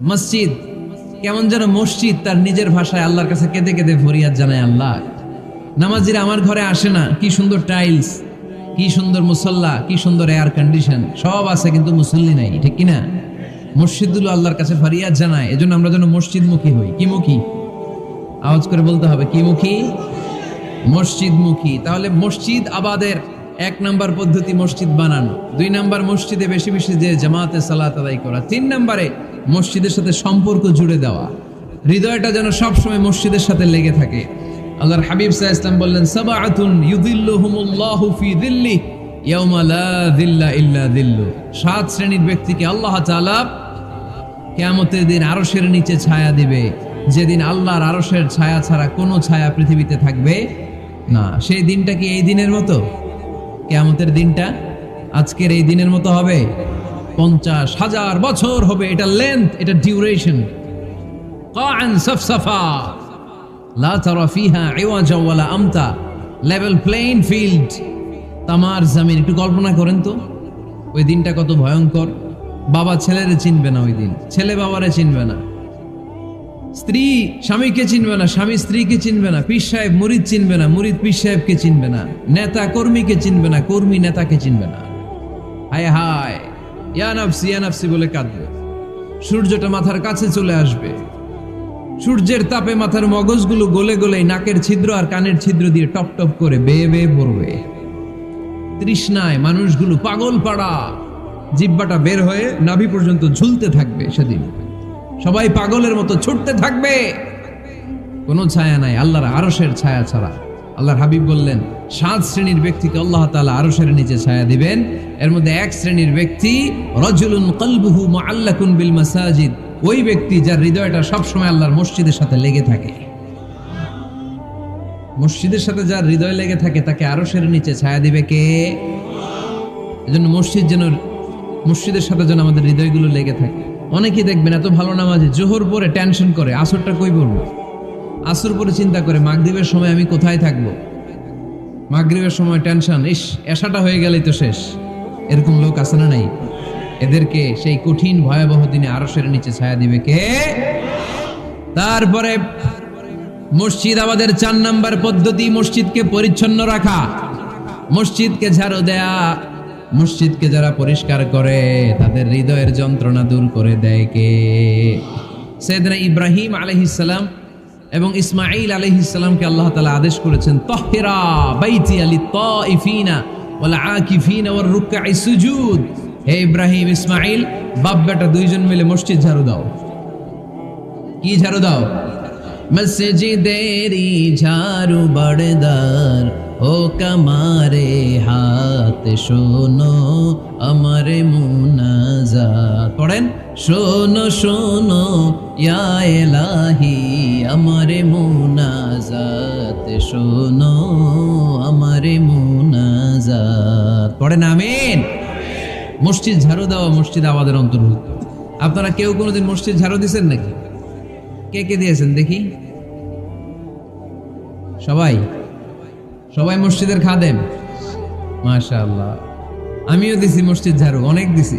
মসজিদ, কেমন যেন মসজিদ তার নিজের ভাষায় আল্লাহর কাছে কেঁদে কেঁদে ফরিয়াদ জানায় আল্লাহ। নামাজিরা আমার ঘরে আসে না, কি সুন্দর টাইলস কি সুন্দর মুসল্লা, কি সুন্দর এয়ার কন্ডিশন সব আছে কিন্তু মুসল্লি নাই, ঠিক কিনা? মসজিদগুলো আল্লাহর কাছে ফরিয়াদ জানায়, এজন্য আমরা যেন মসজিদমুখী হই। কি মুখী? আওয়াজ করে বলতে হবে, কি মুখী? মসজিদমুখী। তাহলে মসজিদ আবাদের এক নাম্বার পদ্ধতি মসজিদ বানানো। দুই নাম্বার মসজিদে বেশি বেশি যে জামাতে সালাত আদায় করা। তিন নাম্বারে মসজিদের সাথে সম্পর্ক জুড়ে দেওয়া। হৃদয়টা যেন সবসময় মসজিদের সাথে লেগে থাকে। আল্লাহর হাবিব সাহা ইসলাম বললেন, সাবাআতুন ইউদিল্লুহুমুল্লাহু ফি দিল্লি সাত শ্রেণির ব্যক্তিকে আল্লাহ তাআলা কেয়ামতের দিন আরশের নিচে ছায়া দিবে। যেদিন আল্লাহর আরশের ছায়া ছাড়া কোনো ছায়া পৃথিবীতে থাকবে না। সেই দিনটা কি এই দিনের মতো? কেয়ামতের দিনটা আজকের এই দিনের মতো হবে? পঞ্চাশ হাজার বছর হবে এটা লেন্থ এটা ডিউরেশন লা আমতা। লেভেল ফিল্ড জামিন, একটু কল্পনা করেন তো। ওই দিনটা কত ভয়ঙ্কর। বাবা চিনবে না ওই দিন। ছেলে বাবারে চিনবে না। স্ত্রী স্বামীকে চিনবে না, স্বামী স্ত্রীকে চিনবে না, পীর সাহেব মুরিদ চিনবে না, মুরিদ পীর সাহেবকে চিনবে না, নেতা কর্মীকে চিনবে না, কর্মী নেতাকে চিনবে না। হায় হায়। ইয়া নাফসি, ইয়া বলে কাঁদবে। সূর্যটা মাথার কাছে চলে আসবে। সূর্যের তাপে মাথার মগজগুলো গলে গলে নাকের ছিদ্র আর কানের ছিদ্র দিয়ে টপ টপ করে বেয়ে বেয়ে পড়বে। তৃষ্ণায় মানুষগুলো পাগল পাড়া। জিব্বাটা বের হয়ে নাভি পর্যন্ত ঝুলতে থাকবে সেদিন। সবাই পাগলের মতো ছুটতে থাকবে। কোনো ছায়া নাই, আল্লাহর আরসের ছায়া ছাড়া। আল্লাহর হাবিব বললেন সাত শ্রেণির ব্যক্তিকে আল্লাহ তাআলা আরশের নিচে ছায়া দিবেন। এর মধ্যে এক শ্রেণির ব্যক্তি, রজুলুন কলবুহু মুআল্লাকুন বিল মাসাজিদ। ওই ব্যক্তি যার হৃদয়টা সবসময় আল্লাহর মসজিদের সাথে লেগে থাকে। মসজিদের সাথে যার হৃদয় লেগে থাকে, তাকে আরশের নিচে ছায়া দিবে কে? এজন্য মসজিদ যেন, মসজিদের সাথে যেন আমাদের হৃদয়গুলো লেগে থাকে। অনেকেই দেখবেন এত ভালো নামাজে জোহর পরে টেনশন করে, আসরটা কই পড়ব আসর পরে চিন্তা করে, মাগরিবের সময় আমি কোথায় থাকব? মাগরিবের সময় টেনশন ইস, এসাটা হয়ে গেলেই তো শেষ। এরকম লোক আছে না নাই? এদেরকে সেই কঠিন ভয়াবহ দিনে আরশের নিচে ছায়া দিবে কে? তারপরে মসজিদ আমাদের চার নাম্বার পদ্ধতি, মসজিদকে পরিচ্ছন্ন রাখা। মসজিদকে ঝাড়ু দেয়া। মসজিদকে যারা পরিষ্কার করে, তাদের হৃদয়ের যন্ত্রণা দূর করে দেয় কে? সেদিনা ইব্রাহিম আলহিসাল্লাম এবং ইসমাইল আলহিসাল্লামকে আল্লাহ তালা আদেশ করেছেন তহেরা বাইতি আলি রুকআই সুজুদ। হে ইব্রাহিম ইসমাইল দুইজন মিলে মসজিদ দাও। কি দাও? ঝাড়ু শোনো শোনো শোনো ইয়া এলাহি, আমার মুনাজাত, শোনো আমার মুনাজাত। পড়েন আমিন। মসজিদ ঝাড়ু দেওয়া মসজিদ আমাদের অন্তর্ভুক্ত। আপনারা কেউ কোনোদিন মসজিদ ঝাড়ু দিয়েছেন নাকি? কে কে দিয়েছেন দেখি। সবাই? সবাই মসজিদের খাদেম? মাশা আল্লাহ আমিও দিছি মসজিদ ঝাড়ু, অনেক দিছি।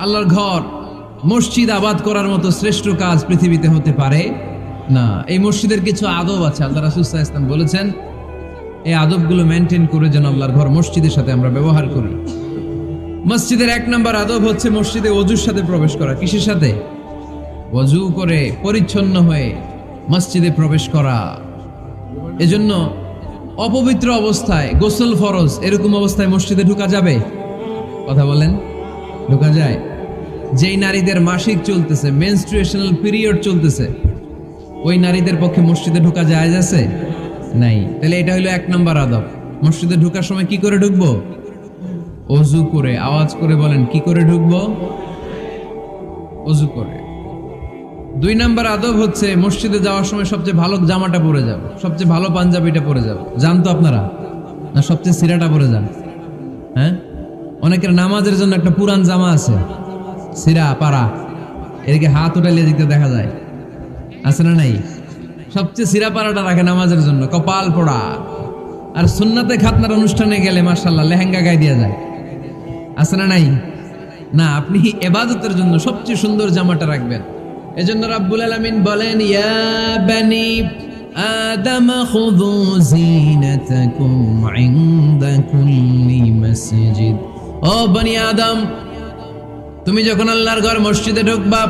আল্লাহর ঘর মসজিদ আবাদ করার মতো শ্রেষ্ঠ কাজ পৃথিবীতে হতে পারে? না, এই মসজিদের কিছু আদব আছে। আল্লাহ রাসুল্লাহ ইসলাম বলেছেন, এই আদবগুলো মেনটেন করে যেন আল্লাহর ঘর মসজিদের সাথে আমরা ব্যবহার করি। মসজিদের এক নম্বর আদব হচ্ছে মসজিদে অজুর সাথে প্রবেশ করা। কিসের সাথে? অজু করে পরিচ্ছন্ন হয়ে মসজিদে প্রবেশ করা। এজন্য অপবিত্র অবস্থায় গোসল ফরজ এরকম অবস্থায় মসজিদে ঢুকা যাবে? কথা বলেন। ঢুকা যায়। যেই নারীদের মাসিক চলতেছে মেনস্ট্রুয়েশনাল পিরিয়ড চলতেছে, ওই নারীদের পক্ষে মসজিদে ঢুকা যায় আছে? নাই। তাহলে এটা হলো এক নম্বর আদব। মসজিদে ঢোকার সময় কি করে ঢুকবো? অজু করে। আওয়াজ করে বলেন, কি করে ঢুকবো? অজু করে। দুই নাম্বার আদব হচ্ছে, মসজিদে যাওয়ার সময় সবচেয়ে ভালো জামাটা পরে যাও। সবচেয়ে ভালো পাঞ্জাবিটা পরে যাও। জানতো আপনারা? না, সবচেয়ে সিরাটা পরে যান? হ্যাঁ? অনেকের নামাজের জন্য একটা পুরান জামা আছে। সিরা, পাড়া। এদিকে হাত উঠাইলে দিতে দেখা যায়। আছে না নাই? সবচেয়ে সিরা, পাড়াটা রাখে নামাজের জন্য, কপাল পড়া। আর সুন্নাতে খাতনার অনুষ্ঠানে গেলে মার্শাল্লাহ লেহেঙ্গা গায়ে দিয়ে যায়। আছে না নাই? না, আপনি এবাদতের জন্য সবচেয়ে সুন্দর জামাটা রাখবেন। এজন্য রাব্বুল আলামিন বলেন, ইয়া বানি আদম ইনদা কুল্লি মসজিদ। ও বনি আদম, তুমি যখন আল্লাহর ঘর মসজিদে ঢুকবা,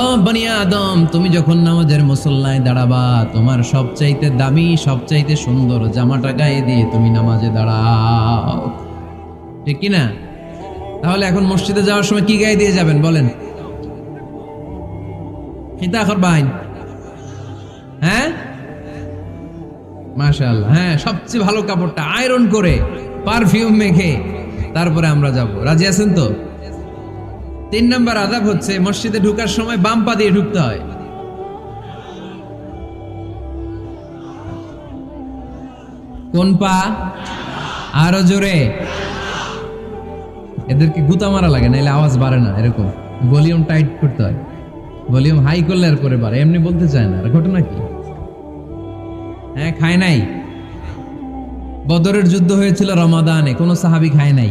ও বনি আদম, তুমি যখন নামাজের মুসল্লায় দাঁড়াবা, তোমার সবচাইতে দামি, সবচাইতে সুন্দর জামাটা গায়ে দিয়ে তুমি নামাজে দাঁড়াও। ঠিক কি না তাহলে এখন মসজিদে যাওয়ার সময় কি গায়ে দিয়ে যাবেন বলেন? খিতা করবাইন হ্যাঁ? মাশাআল্লাহ হ্যাঁ সবচেয়ে ভালো কাপড়টা আয়রন করে, পারফিউম মেখে। তারপরে আমরা যাব। রাজি আছেন তো? তিন নম্বর আদাব হচ্ছে, মসজিদে ঢুকার সময় বাম পা দিয়ে ঢুকতে হয়। কোন পা? আরও জোরে। এদেরকে গুতা মারা লাগে নাহলে আওয়াজ বাড়ে না, এরকম। ভলিউম টাইট করতে হয়। ভলিউম হাই করলে আর করে বাড়ে, এমনি বলতে চায় না ঘটনা কি? হ্যাঁ খায় নাই। বদরের যুদ্ধ হয়েছিল রমাদানে, কোনো সাহাবি খায় নাই।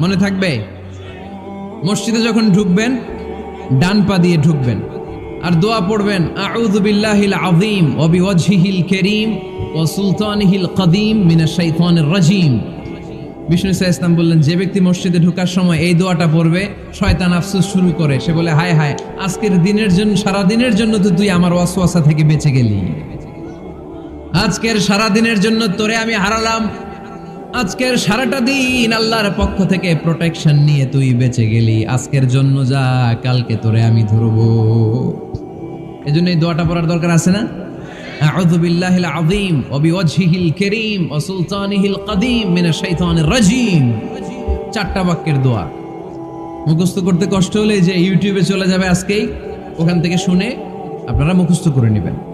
মনে থাকবে? মসজিদে যখন ঢুকবেন, ডান পা দিয়ে ঢুকবেন। আর দোয়া পড়বেন, আউযু বিল্লাহিল আযীম ওয়া বিওয়াজহিল কারীম ওয়া সুলতানিহিল কদীম মিনাশ শাইতানির রাজীম। বিষ্ণু ইসা ইসলাম বললেন, যে ব্যক্তি মসজিদে ঢোকার সময় এই দোয়াটা পড়বে, শয়তান আফসোস শুরু করে। সে বলে, হায় হায়, আজকের দিনের জন্য সারা দিনের জন্য তো তুই আমার ওয়াসওয়াসা থেকে বেঁচে গেলি। আজকের সারা দিনের জন্য তোরে আমি হারালাম আজকের সারাটা দিন আল্লাহর পক্ষ থেকে প্রোটেকশন নিয়ে তুই বেঁচে গেলি। আজকের জন্য যা, কালকে তোরে আমি ধরবো। এজন্য এই দোয়াটা পড়ার দরকার আছে না? আযীম ওয়া বিওয়াজহিল কারীম ওয়া সুলতানিহিল কদীম মিনাশ শাইতানির রাজীম। চারটা বাক্যের দোয়া। মুখস্থ করতে কষ্ট হলে যে ইউটিউবে চলে যাবে আজকেই, ওখান থেকে শুনে আপনারা মুখস্থ করে নেবেন।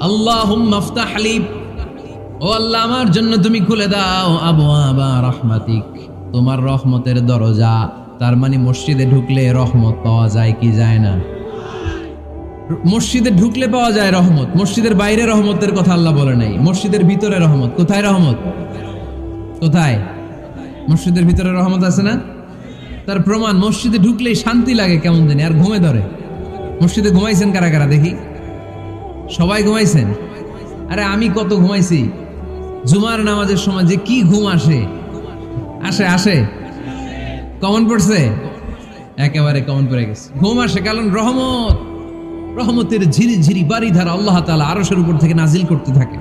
আল্লাহুম্মা আফতাহ আলি ও আল্লাহ, আমার জন্য তুমি খুলে দাও আবওয়াবা রাহমাতিক। তোমার রহমতের দরজা, তার মানে মসজিদে ঢুকলে রহমত পাওয়া যায় কি যায় না? মসজিদে ঢুকলে পাওয়া যায় রহমত, মসজিদের বাইরে রহমতের কথা আল্লাহ বলে নাই। মসজিদের ভিতরে রহমত, কোথায় রহমত? কোথায়? মসজিদের ভিতরে রহমত আছে না? তার প্রমাণ, মসজিদে ঢুকলেই শান্তি লাগে কেমন জানি, আর ঘুমে ধরে। মসজিদে ঘুমাইছেন কারা কারা দেখি? সবাই ঘুমাইছেন? আরে আমি কত ঘুমাইছি? জুমার নামাজের সময় যে কি ঘুম আসে? আসে আসে। কমন পড়ছে? একেবারে কমন পড়ে গেছে। ঘুম আসে কারণ রহমত। রহমতের ঝিরি ঝিরি বাড়ি ধারা আল্লাহ তালা আরসের উপর থেকে নাজিল করতে থাকে।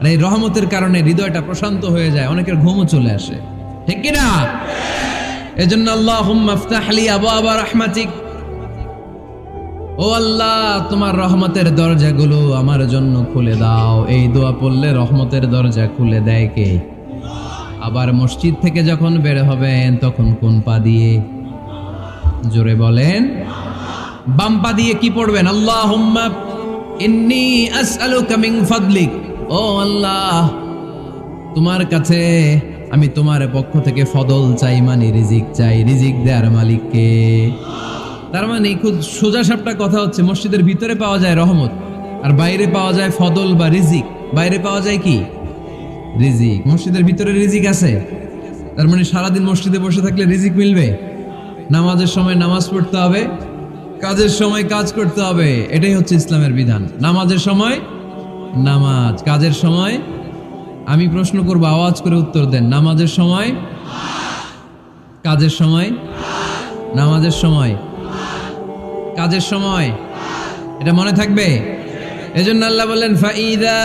আর এই রহমতের কারণে হৃদয়টা প্রশান্ত হয়ে যায়, অনেকের ঘুমও চলে আসে। ঠিক কিনা? এজন্য আল্লাহ আবু আবা রহমাতিক। ও আল্লাহ, তোমার রহমতের দরজাগুলো আমার জন্য খুলে দাও। এই দোয়া পড়লে রহমতের দরজা খুলে দেয় কে? আবার মসজিদ থেকে যখন বের হবেন, তখন কোন পা দিয়ে? জোরে বলেন, বাম পা দিয়ে কি পড়বেন? আল্লাহ ইন্নি আসআলুকা মিন ফাদলিক। ও আল্লাহ, তোমার কাছে আমি তোমার পক্ষ থেকে ফদল চাই মানে রিজিক চাই। রিজিক দেওয়ার মালিককে তার মানে খুব সোজা সাপটা কথা হচ্ছে, মসজিদের ভিতরে পাওয়া যায় রহমত, আর বাইরে পাওয়া যায় ফদল বা রিজিক। বাইরে পাওয়া যায় কি? রিজিক। মসজিদের ভিতরে রিজিক আছে? তার মানে সারাদিন মসজিদে বসে থাকলে রিজিক মিলবে? নামাজের সময় নামাজ পড়তে হবে, কাজের সময় কাজ করতে হবে, এটাই হচ্ছে ইসলামের বিধান। নামাজের সময় নামাজ, কাজের সময় আমি প্রশ্ন করব, আওয়াজ করে উত্তর দেন। নামাজের সময়, কাজের সময়, নামাজের সময় কাজের সময় এটা মনে থাকবে এজন্য আল্লাহ বললেন ফাইদা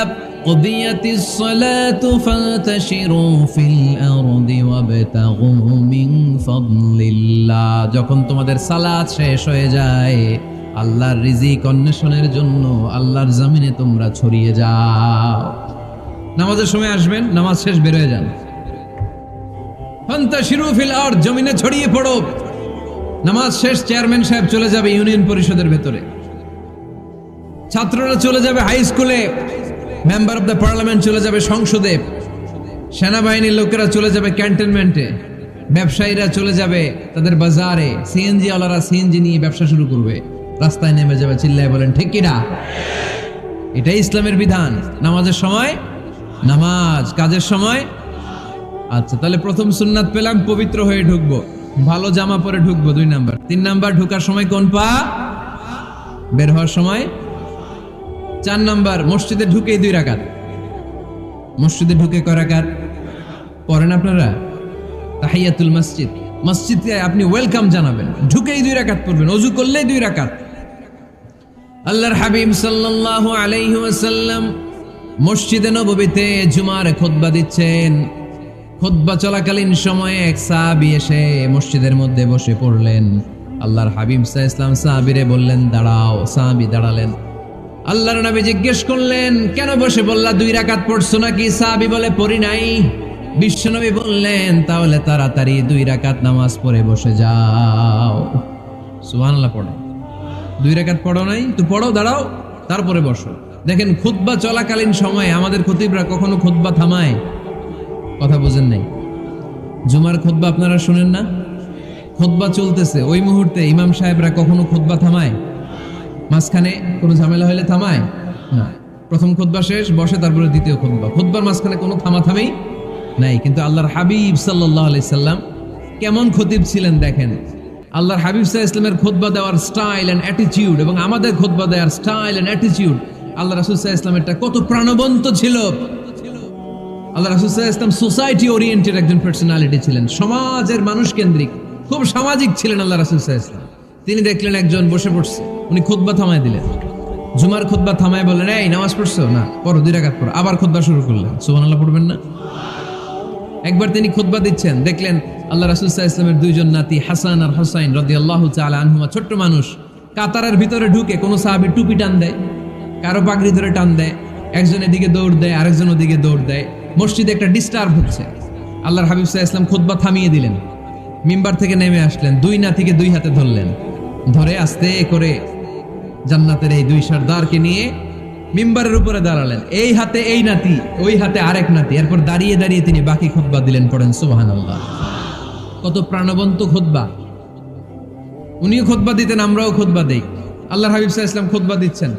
قضيت الصلاة فانتشروا في الأرض وابتغوا من فضل الله যখন তোমাদের সালাত শেষ হয়ে যায় আল্লাহর রিজিক অন্বেষণের জন্য আল্লাহর জমিনে তোমরা ছড়িয়ে যাও নামাজের সময় আসবেন নামাজ শেষ বের হয়ে যান ফান্তাশিরু ফিল আরদ জমিনে ছড়িয়ে পড়ো নামাজ শেষ, চেয়ারম্যান সাহেব চলে যাবে ইউনিয়ন পরিষদের ভেতরে। ছাত্ররা চলে যাবে হাই স্কুলে মেম্বার অফ দ্য পার্লামেন্ট চলে যাবে সংসদে। সেনাবাহিনীর লোকেরা চলে যাবে ক্যান্টনমেন্টে ব্যবসায়ীরা চলে যাবে তাদের বাজারে। সিএনজি ওয়ালারা সিএনজি নিয়ে ব্যবসা শুরু করবে। রাস্তায় নেমে যাবে, চিল্লায় বলেন, ঠিক কিনা এটাই ইসলামের বিধান। নামাজের সময়? নামাজ। কাজের সময়? আচ্ছা তাহলে প্রথম সুন্নাত পেলাম, পবিত্র হয়ে ঢুকবো। ভালো জামা পরে ঢুকবো, দুই নাম্বার। তিন নাম্বার, ঢুকার সময় কোন পা? বের হওয়ার সময়। চার নাম্বার, মসজিদে ঢুকেই দুই রাকাত। মসজিদে ঢুকে কয় রাকাত? পড়েন আপনারা? তাহিয়াতুল মসজিদ। মসজিদে আপনি ওয়েলকাম জানাবেন। ঢুকেই দুই রাকাত পড়বেন, অজু করলেই দুই রাকাত। আল্লাহর হাবিব সাল্লাল্লাহু আলাইহি ওয়াসাল্লাম মসজিদে নববীতে জুমার খুতবা দিচ্ছেন। খুতবা চলাকালীন সময়ে এক সাহাবী এসে মসজিদের মধ্যে বসে পড়লেন। আল্লাহর হাবিব সাহ ইসলাম সাহাবিরে বললেন, দাঁড়াও। সাহাবী দাঁড়ালেন। আল্লাহর নবী জিজ্ঞেস করলেন, কেন বসে বললা দুই রাকাত পড়ছো নাকি? সাহাবী বলে, পড়ি নাই। বিশ্বনবী বললেন, তাহলে তাড়াতাড়ি দুই রাকাত নামাজ পড়ে বসে যাও। সুবহানাল্লাহ, পড়ো। দুই রাকাত পড়ো নাই? তো পড়ো, দাঁড়াও, তারপরে বসো। দেখেন, খুতবা চলাকালীন সময়ে আমাদের খতিবরা কখনো খুতবা থামায়। কথা বোঝেন নাই। জুমার খুতবা আপনারা শুনেন না? খুতবা চলতেছে। ওই মুহূর্তে ইমাম সাহেবরা কখনো খুতবা থামায়? মাঝখানে কোনো ঝামেলা হলে থামায়? না। প্রথম খুতবা শেষ, বসে তারপরে দ্বিতীয় খুতবা। খুতবার মাঝখানে কোনো থামা থামাথামেই নাই, কিন্তু আল্লাহর হাবিব সাল্লাহ আলাইসাল্লাম কেমন খতিব ছিলেন দেখেন। আল্লাহর হাবিব সাহা ইসলামের খোদবা দেওয়ার স্টাইল অ্যান্ড অ্যাটিচিউড এবং আমাদের খোদবা দেওয়ার স্টাইল অ্যান্ড অ্যাটিচিউড আল্লাহ রাসুল সাহা ইসলামেরটা কত প্রাণবন্ত ছিল। আল্লাহ রাসুল সাহা ইসলাম সোসাইটি ওরিয়েন্টেড একজন পার্সোনালিটি ছিলেন। সমাজের মানুষ কেন্দ্রিক। খুব সামাজিক ছিলেন আল্লাহ রাসুল সাহা ইসলাম তিনি দেখলেন একজন বসে পড়ছে। উনি খুতবা থামায় দিলেন। জুমার খুতবা থামায় বললেন, এই, নামাজ পড়ছো? না, পড়ো, দুই রাকাত পড়ো। আবার খুতবা শুরু করলেন। সুবান আল্লাহ পড়বেন না? একবার তিনি খুতবা দিচ্ছেন। দেখলেন আল্লাহ রাসুলসাহ ইসলামের দুইজন নাতি, হাসান আর হোসাইন রদি আল্লাহ আনহুমা, ছোট্ট মানুষ। কাতারের ভিতরে ঢুকে কোনো সাহাবি টুপি টান দেয়, কারও পাগড়ি ধরে টান দেয়, একজন এদিকে দৌড় দেয়, আরেকজন ওদিকে দৌড় দেয়। মসজিদে একটা ডিস্টার্ব হচ্ছে। আল্লাহর হাবিব সাহা ইসলাম খুতবা থামিয়ে দিলেন। মিম্বার থেকে নেমে আসলেন, দুই নাতিকে দুই হাতে ধরলেন। ধরে আস্তে করে জান্নাতের এই দুই সর্দারকে নিয়ে মিম্বারের উপরে দাঁড়ালেন। এই হাতে এই নাতি, ওই হাতে আরেক নাতি। এরপর দাঁড়িয়ে দাঁড়িয়ে তিনি বাকি খুতবা দিলেন, পড়েন সুবাহান আল্লাহ কত প্রাণবন্ত খুতবা। উনিও খুতবা দিতেন, আমরাও খুতবা দেই। আল্লাহর হাবিব সাহা ইসলাম খুতবা দিচ্ছেন।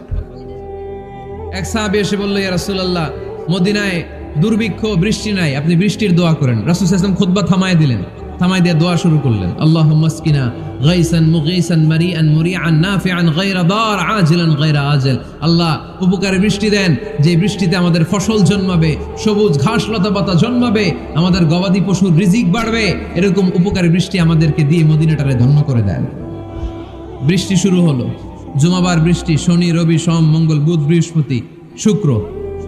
এক সাহাবি এসে বলল, ইয়া রাসূলুল্লাহ, মদিনায় দুর্ভিক্ষ, বৃষ্টি নাই। আপনি বৃষ্টির দোয়া করেন। রাসূল ওয়াসাল্লাম খুতবা থামায় দিলেন। থামাই দিয়ে দোয়া শুরু করলেন। আল্লাহ মাসকিনা আল্লাহ উপকারে বৃষ্টি দেন। যে বৃষ্টিতে আমাদের ফসল জন্মাবে, সবুজ ঘাস লতা পাতা জন্মাবে, আমাদের গবাদি পশুর রিজিক বাড়বে, এরকম উপকারে বৃষ্টি আমাদেরকে দিয়ে মদিনাটারে ধন্য করে দেন। বৃষ্টি শুরু হলো। জুমাবার বৃষ্টি, শনি, রবি, সোম, মঙ্গল, বুধ, বৃহস্পতি, শুক্র।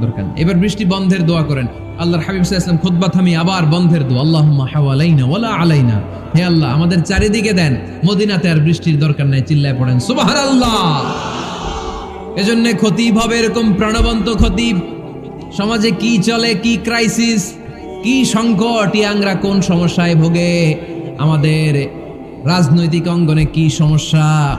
দরকার এবার বৃষ্টি বন্ধের দোয়া করেন। আল্লাহর হাবিব সাল্লাল্লাহু আলাইহি থামি আবার বন্ধের দোয়া। আল্লাহুম্মা হাওয়ালাইনা ওয়ালা আলাইনা। হে আল্লাহ, আমাদের চারিদিকে দেন। মদিনাতে আর বৃষ্টির দরকার নাই, চিল্লায় পড়েন। সুবহানাল্লাহ! এজন্য খতিব হবে এরকম প্রাণবন্ত খতিব। সমাজে কি চলে, কি ক্রাইসিস কি সংকট, ইয়াংরা কোন সমস্যায় ভোগে? আমাদের রাজনৈতিক অঙ্গনে কি সমস্যা?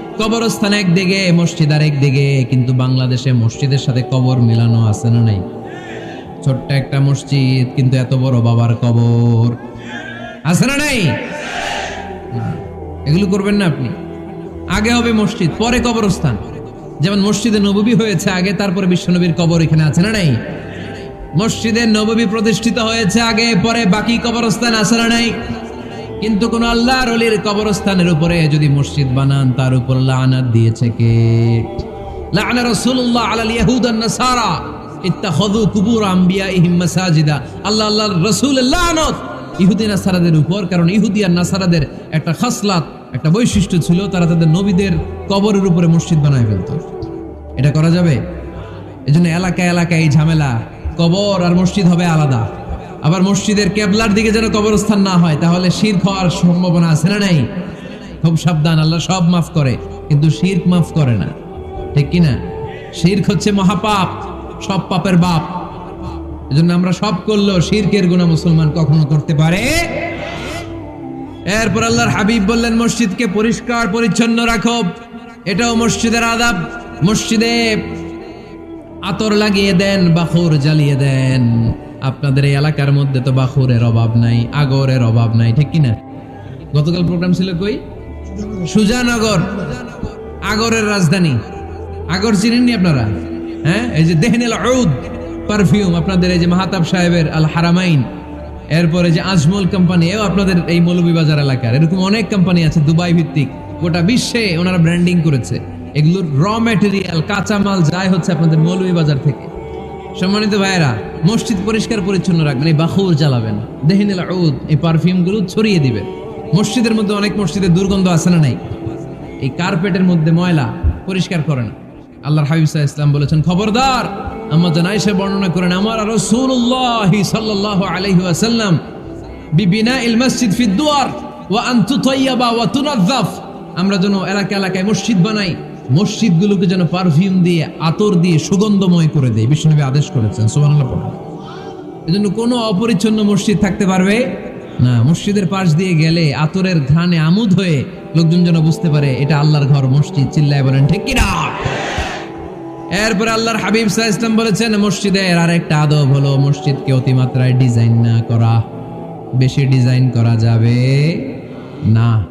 কবরস্থান একদিকে, মসজিদ আর একদিকে কিন্তু বাংলাদেশে মসজিদের সাথে কবর মিলানো আছে না নাই? ছোট্ট একটা মসজিদ, কিন্তু এত বড় বাবার কবর। আছে না নাই? এগুলো করবেন না আপনি। আগে হবে মসজিদ, পরে কবরস্থান। যেমন মসজিদে নববী হয়েছে আগে, তারপরে বিশ্বনবীর কবর এখানে আছে না নাই? মসজিদে নববী প্রতিষ্ঠিত হয়েছে আগে, পরে বাকি কবরস্থান আছে না নাই? কিন্তু কোন আল্লাহর অলির কবরস্থানের উপরে যদি মসজিদ বানান, তার উপর লানাত দিয়েছে কে? লানা রাসূলুল্লাহ আলাল ইয়াহুদ আন নাসারা। ইত্তাখাযু কুবুর আমবিয়াইহিম মাসাজিদা। আল্লাহ, আল্লাহর রাসূলের লানত ইহুদি নাসারাদের উপর, কারণ ইহুদি আর নাসারাদের একটা খাসলাত, একটা বৈশিষ্ট্য ছিল, তারা তাদের নবীদের কবরের উপরে মসজিদ বানায় ফেলতো। এটা করা যাবে? এজন্য এলাকায় এলাকায় এই ঝামেলা। কবর আর মসজিদ হবে আলাদা। আবার মসজিদের কেবলার দিকে যেন কবরস্থান না হয়, তাহলে শির হওয়ার সম্ভাবনা আছে না নাই? খুব সাবধান, আল্লাহ সব মাফ করে, কিন্তু শির্ক মাফ করে না। ঠিক কি না? শির্ক হচ্ছে মহাপাপ, সব পাপের বাপ। এজন্য আমরা সব করলেও শিরকের গুণা মুসলমান কখনো করতে পারে? এরপর আল্লাহর হাবিব বললেন, মসজিদকে পরিষ্কার, পরিচ্ছন্ন রাখো। এটাও মসজিদের আদাব। মসজিদে আতর লাগিয়ে দেন বাখুর জ্বালিয়ে দেন। আপনাদের এই এলাকার মধ্যে তো বাখুরের অভাব নাই, আগরের অভাব নাই, ঠিক কিনা? গতকাল প্রোগ্রাম ছিল কই? সুজানগর, আগরের রাজধানী। আগর চিনেননি আপনারা? হ্যাঁ? এই যে দেহনেল ঔদ পারফিউম আপনাদের এই যে মাহাতাব সাহেবের আল হারামাইন, এরপরে যে আজমল কোম্পানি এও আপনাদের এই মৌলভীবাজার এলাকার। এরকম অনেক কোম্পানি আছে দুবাই ভিত্তিক। গোটা বিশ্বে ওনারা ব্র্যান্ডিং করেছে। এগুলোর র ম্যাটেরিয়াল কাঁচামাল যায় হচ্ছে আপনাদের মৌলভীবাজার থেকে। সম্মানিত ভাইয়েরা, মসজিদ পরিষ্কার পরিচ্ছন্ন রাখবেন, এই বাহুর জ্বালাবেন। দেহিনেল ঔদ এই পারফিউমগুলো ছড়িয়ে দিবেন মসজিদের মধ্যে অনেক মসজিদে দুর্গন্ধ আছে না নাই? এই কার্পেটের মধ্যে ময়লা পরিষ্কার করেন। আল্লাহর হাবিব ইসলাম বলেছেন, খবরদার আমার জানাই সে বর্ণনা করেন, আমার রাসূলুল্লাহ সাল্লাল্লাহু আলাইহি ওয়াসাল্লাম বিবিনা ইল মসজিদ ফি দুয়ার, ওয়া আন তুতাইয়াবা ওয়া তুনাজ্জাফ। আমরা যেন এলাকা এলাকায় মসজিদ বানাই মসজিদগুলোকে যেন পারফিউম দিয়ে, আতর দিয়ে সুগন্ধময় করে দেয়। বিষ্ণুনবী আদেশ করেছেন, সুবহানাল্লাহ পড়ুন। এজন্য কোনো অপরিচ্ছন্ন মসজিদ থাকতে পারবে? না, মসজিদের পাশ দিয়ে গেলে আতরের ঘ্রাণে আমুদ হয়ে লোকজন যেন বুঝতে পারে, এটা আল্লাহর ঘর, মসজিদ, চিল্লায় বলেন, ঠিক কিনা? এরপর আল্লাহর হাবিব সাহা ইসলাম বলেছেন, মসজিদের আর একটা আদব হলো মসজিদকে অতিমাত্রায় ডিজাইন না করা। বেশি ডিজাইন করা যাবে না।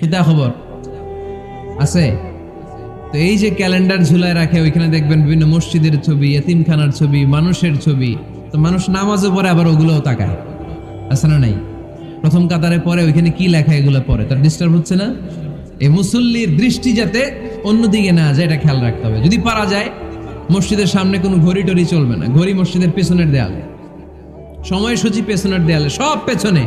খিতা খবর। আছে? তো এই যে ক্যালেন্ডার ঝুলায় রাখে, ওইখানে দেখবেন বিভিন্ন মসজিদের ছবি, এতিমখানার ছবি, মানুষের ছবি। তো মানুষ নামাজও পরে আবার ওগুলোও তাকায়। আছে না নাই? প্রথম কাতারে পরে ওইখানে কি লেখা এগুলো পরে তার ডিস্টার্ব হচ্ছে না? এই মুসল্লির দৃষ্টি যাতে অন্যদিকে না যায়, এটা খেয়াল রাখতে হবে। যদি পারা যায়, মসজিদের সামনে কোনো ঘড়ি টড়ি চলবে না। ঘড়ি মসজিদের পেছনের দেয়ালে। সময়সূচি পেছনের দেয়ালে, সব পেছনে।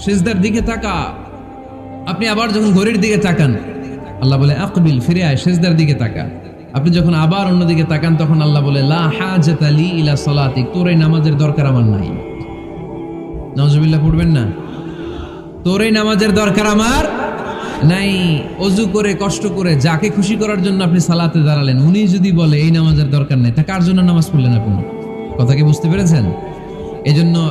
শেষদার দিকে তাকা। আপনি আবার যখন ঘড়ির দিকে তাকান, আল্লাহ বলে, আকবিল, ফিরে আয় শেষদার দিকে তাকা। আপনি যখন আবার অন্যদিকে তাকান, তখন আল্লাহ বলে, লা হাজাত আলী ইলা তোর এই নামাজের দরকার আমার নাই। নজবিল্লাহ পড়বেন না? তোর এই নামাজের দরকার আমার নাই। অজু করে, কষ্ট করে, যাকে খুশি করার জন্য আপনি সালাতে দাঁড়ালেন, উনি যদি বলে, এই নামাজের দরকার নেই, তা কার জন্য নামাজ পড়লেন আপনি? কথা কি বুঝতে পেরেছেন? এই জন্য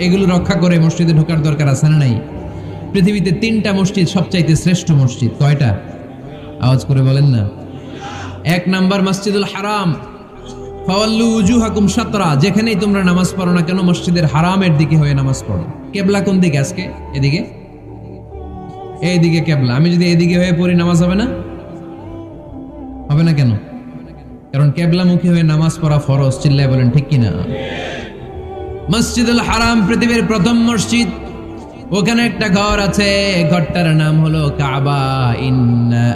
এগুলো রক্ষা করে মসজিদে ঢোকার দরকার আছে না নাই? পৃথিবীতে তিনটা মসজিদ সবচাইতে শ্রেষ্ঠ মসজিদ, কয়টা? আওয়াজ করে বলেন না। এক নাম্বার মসজিদুল হারাম। ফাওয়াল্লু সাতরা যেখানেই তোমরা নামাজ পড়ো না কেন, মসজিদের হারামের দিকে হয়ে নামাজ পড়ো। কেবলা কোন দিকে আজকে? এদিকে? এইদিকে কেবলা। আমি যদি এদিকে হয়ে পড়ি, নামাজ হবে না? হবে না কেন? কারণ কেবলামুখী হয়ে নামাজ পড়া ফরজ, চিল্লায় বলেন, ঠিক কিনা? মসজিদুল হারাম পৃথিবীর প্রথম মসজিদ। ওখানে একটা ঘর আছে, ঘরটার নাম হলো কাবা। ইন্না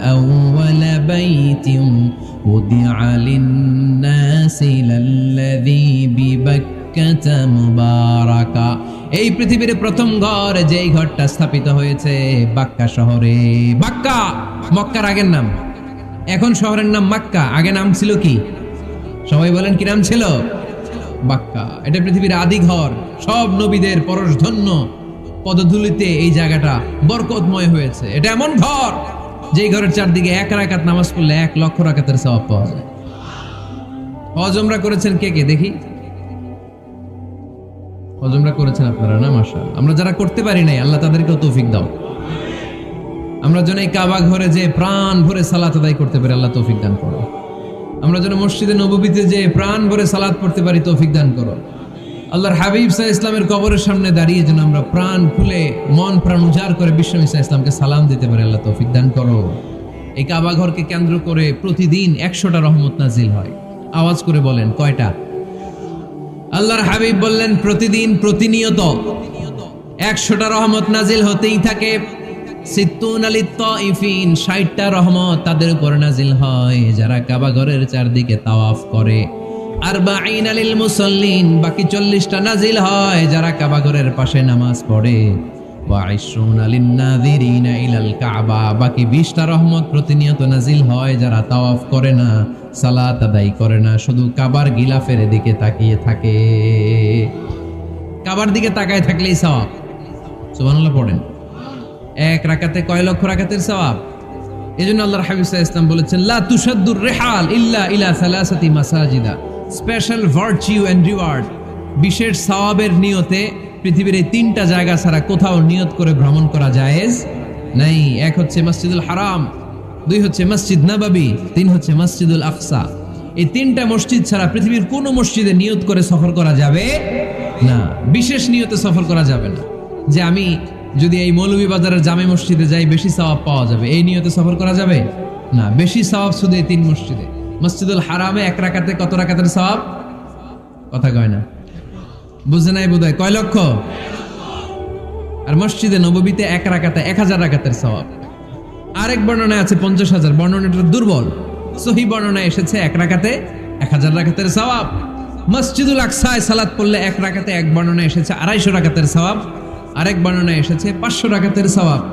এই পৃথিবীর প্রথম ঘর, যেই ঘরটা স্থাপিত হয়েছে বাক্কা শহরে। বাক্কা! মক্কার আগের নাম। এখন শহরের নাম মাক্কা। আগে নাম ছিল কি? সবাই বলেন কি নাম ছিল? বাক্কা। এটা পৃথিবীর আদি ঘর। সব নবীদের পরশধন্য পদধূলিতে এই জায়গাটা বরকতময় হয়েছে। এটা এমন ঘর যেই ঘরের চারদিকে এক রাকাত নামাজ পড়লে এক লক্ষ রাকাতের সওয়াব পাওয়া যায়। হজমরা করেছেন কে কে? দেখি। হজমরা করেছেন আপনারা না? মাসা আমরা যারা করতে পারি নাই, আল্লাহ তাদেরকেও তৌফিক দাও। আমরা যেন এই কাবা ঘরে যে প্রাণ ভরে সালাত আদায় করতে পারি, আল্লাহ তৌফিক দান করো আমরা যেন মসজিদে নবীতে যে প্রাণ ভরে সালাদ পড়তে পারি, তৌফিক দান করো আল্লাহর হাবিব সাহ ইসলামের কবরের সামনে দাঁড়িয়ে যেন আমরা প্রাণ খুলে, মন প্রাণ উজাড় করে বিশ্ব ইসা ইসলামকে সালাম দিতে পারি, আল্লাহ তৌফিক দান করো। এই কাবা ঘরকে কেন্দ্র করে প্রতিদিন একশোটা রহমত নাজিল হয়। আওয়াজ করে বলেন, কয়টা? আল্লাহর হাবিব বললেন, প্রতিদিন প্রতিনিয়ত একশোটা রহমত নাজিল হতেই থাকে। সিত্তুন আলী তাইফিন ষাটটা রহমত তাদের উপর নাজিল হয়, যারা কাবা ঘরের চারদিকে তাওয়াফ করে। আর বাইন আলিল মুসল্লিন, বাকি চল্লিশটা নাজিল হয়, যারা কাবা ঘরের পাশে নামাজ পড়ে। বাকি বিশটা রহমত প্রতিনিয়ত নাজিল হয়, যারা তাওয়াফ করে না, সালাত আদায় করে না, শুধু কাবার গিলাফের দিকে তাকিয়ে থাকে। কাবার দিকে তাকায় থাকলেই সওয়াব। সুবহানাল্লাহ, পড়েন। এক রাকাতে কয় লক্ষ রাকাতের সওয়াব? এই জন্য আল্লাহ আলাইহি ওয়াসাল্লাম বলেছেন, লা তুশাদ্দুর রিহাল ইল্লা ইলা সালাসাতি মাসাজিদা। স্পেশাল ভার্চিউ এন্ড রিওয়ার্ড বিশেষ সওয়াবের নিয়তে পৃথিবীর এই তিনটা জায়গা ছাড়া কোথাও নিয়ত করে ভ্রমণ করা জায়েজ নাই। এক হচ্ছে মসজিদুল হারাম, দুই হচ্ছে মসজিদ নাবাবি, তিন হচ্ছে মসজিদুল আকসা। এই তিনটা মসজিদ ছাড়া পৃথিবীর কোনো মসজিদে নিয়ত করে সফর করা যাবে না। বিশেষ নিয়তে সফর করা যাবে না। যে আমি যদি এই মৌলভী মৌলভীবাজারের জামে মসজিদে যাই, বেশি সওয়াব পাওয়া যাবে। এই নিয়তে সফর করা যাবে? না, বেশি সওয়াব শুধু এই তিন মসজিদে। মসজিদুল হারামে এক রাকাতে কত রাকাতের সওয়াব? কথা কয় না। বুঝে নাই বোধ কয় লক্ষ? আর মসজিদে নববীতে এক রাকাতে এক হাজার রাকাতের সওয়াব। আরেক বর্ণনায় আছে পঞ্চাশ হাজার। বর্ণনাটা দুর্বল। সহি বর্ণনায় এসেছে এক রাকাতে এক হাজার রাকাতের সওয়াব। মসজিদুল আকসায় সালাত পড়লে এক রাকাতে এক বর্ণনা এসেছে আড়াইশো রাকাতের সওয়াব। আরেক বর্ণনায় এসেছে পাঁচশো রাকাতের সওয়াব।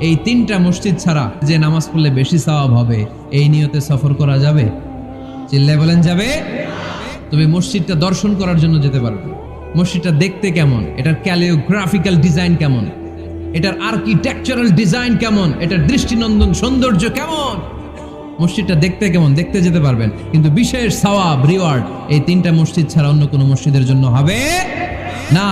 এই তিনটা মসজিদ ছাড়া যে নামাজ পড়লে বেশি সওয়াব হবে, এই নিয়তে সফর করা যাবে? চিল্লায় বলেন, যাবে? তবে মসজিদটা দর্শন করার জন্য যেতে পারবে। মসজিদটা দেখতে কেমন? এটার ক্যালিওগ্রাফিক্যাল ডিজাইন কেমন? এটার আর্কিটেকচারাল ডিজাইন কেমন? এটার দৃষ্টিনন্দন সৌন্দর্য কেমন? মসজিদটা দেখতে কেমন? দেখতে যেতে পারবেন। কিন্তু বিশেষ সওয়াব, রিওয়ার্ড, এই তিনটা মসজিদ ছাড়া অন্য কোনো মসজিদের জন্য হবে না।